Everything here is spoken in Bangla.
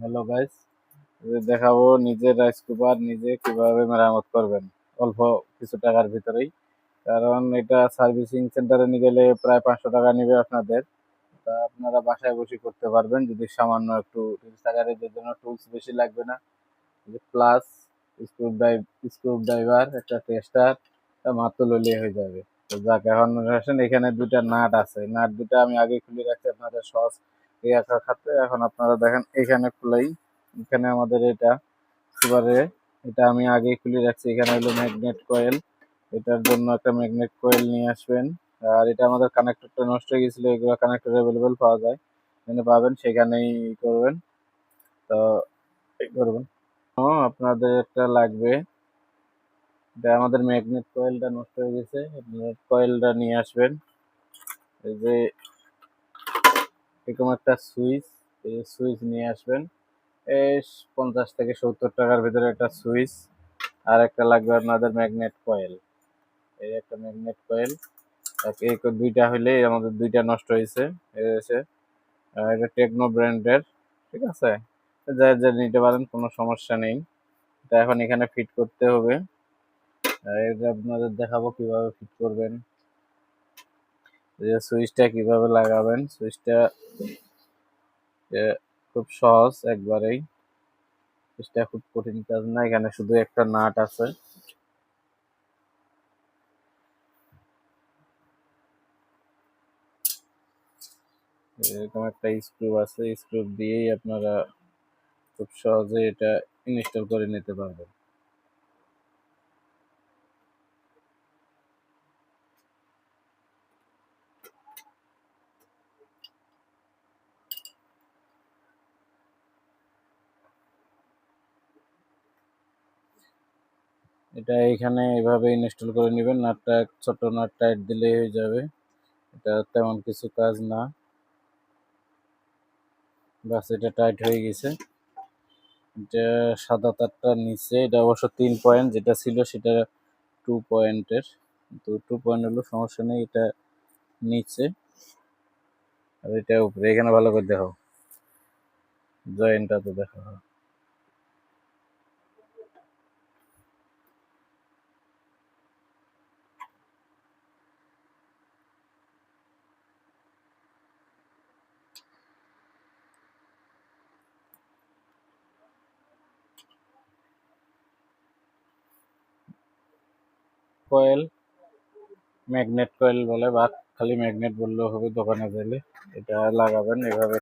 হ্যালো গাইস দেখাবো নিজের রাইস কুপার নিজে কীভাবে মেরামত করবেন, অল্প কিছু টাকার ভিতরেই। কারণ এটা সার্ভিসিং সেন্টারে নিয়ে গেলে প্রায় পাঁচশো টাকা নেবে আপনাদের। তা আপনারা বাসায় বসে করতে পারবেন, যদি সামান্য একটু জন্য টুলস বেশি লাগবে না। Plus screw drive screw driver একটা টেস্টার মাত্র লইলে হয়ে যাবে। যাক, এখন আসেন, এখানে দুইটা নাট আছে। নাট দুটা আমি আগে খুলে রাখছি আপনাদের সহজ রাখার খাতে। এখন আপনারা দেখেন, এখানে খুলেই, এখানে আমাদের এটা এবারে এটা আমি আগেই খুলে রাখছি। এখানে হলো ম্যাগনেট কয়েল। এটার জন্য একটা ম্যাগনেট কয়েল নিয়ে আসবেন। আর এটা আমাদের কানেক্টরটা নষ্ট হয়ে গেছিল, এগুলো কানেক্টর অ্যাভেলেবেল পাওয়া যায়। যেখানে পাবেন, সেখানেই করবেন। তো, এই করবেন। আপনাদের একটা লাগবে। এটা আমাদের ম্যাগনেট কয়েলটা নষ্ট হয়ে গেছে। ম্যাগনেট কয়েলটা নিয়ে আসবেন। এই যে এরকম একটা সুইচ, এই সুইচ নিয়ে আসবেন। এই পঞ্চাশ থেকে সত্তর টাকার ভিতরে একটা সুইচ, আর একটা লাগবে আপনাদের ম্যাগনেট কয়েল এই একটা ম্যাগনেট কয়েল এই দুইটা হইলে আমাদের দুইটা নষ্ট হয়েছে হয়েছে এটা টেকনো ব্র্যান্ডের ঠিক আছে? যা যা নিতে পারেন, কোনো সমস্যা নেই। এটা এখন এখানে ফিট করতে হবে। এটা আপনাদের দেখাবো কীভাবে ফিট করবেন। সুইচটা কীভাবে লাগাবেন, সুইচটা খুব সহজ একবারেই। সুইচটা খুব কঠিন কাজ না, এখানে শুধু একটা নাট আছে। এরকম একটা স্ক্রু আছে স্ক্রু দিয়েই আপনারা খুব সহজে এটা ইনস্টল করে নিতে পারবেন। এটা এখানে এভাবে ইনস্টল করে নেবেন। নাটটা, ছোট নাট টাইট দিলেই হয়ে যাবে। এটা তেমন কিছু কাজ না। বাস, এটা টাইট হয়ে গেছে। এটা সাদা তারটা নিচে, এটা অবশ্য তিন পয়েন্ট যেটা ছিল সেটা টু পয়েন্টের তো টু পয়েন্ট হলো, সমস্যা নেই, এটা নিচে। আর এটা উপরে, এখানে ভালো করে দেখো জয়েন্টটা তো দেখা হয়। কয়েল ম্যাগনেট কয়েল বলে বা খালি ম্যাগনেট বললেও হবে দোকানে গেলে এটা লাগাবেন এভাবে।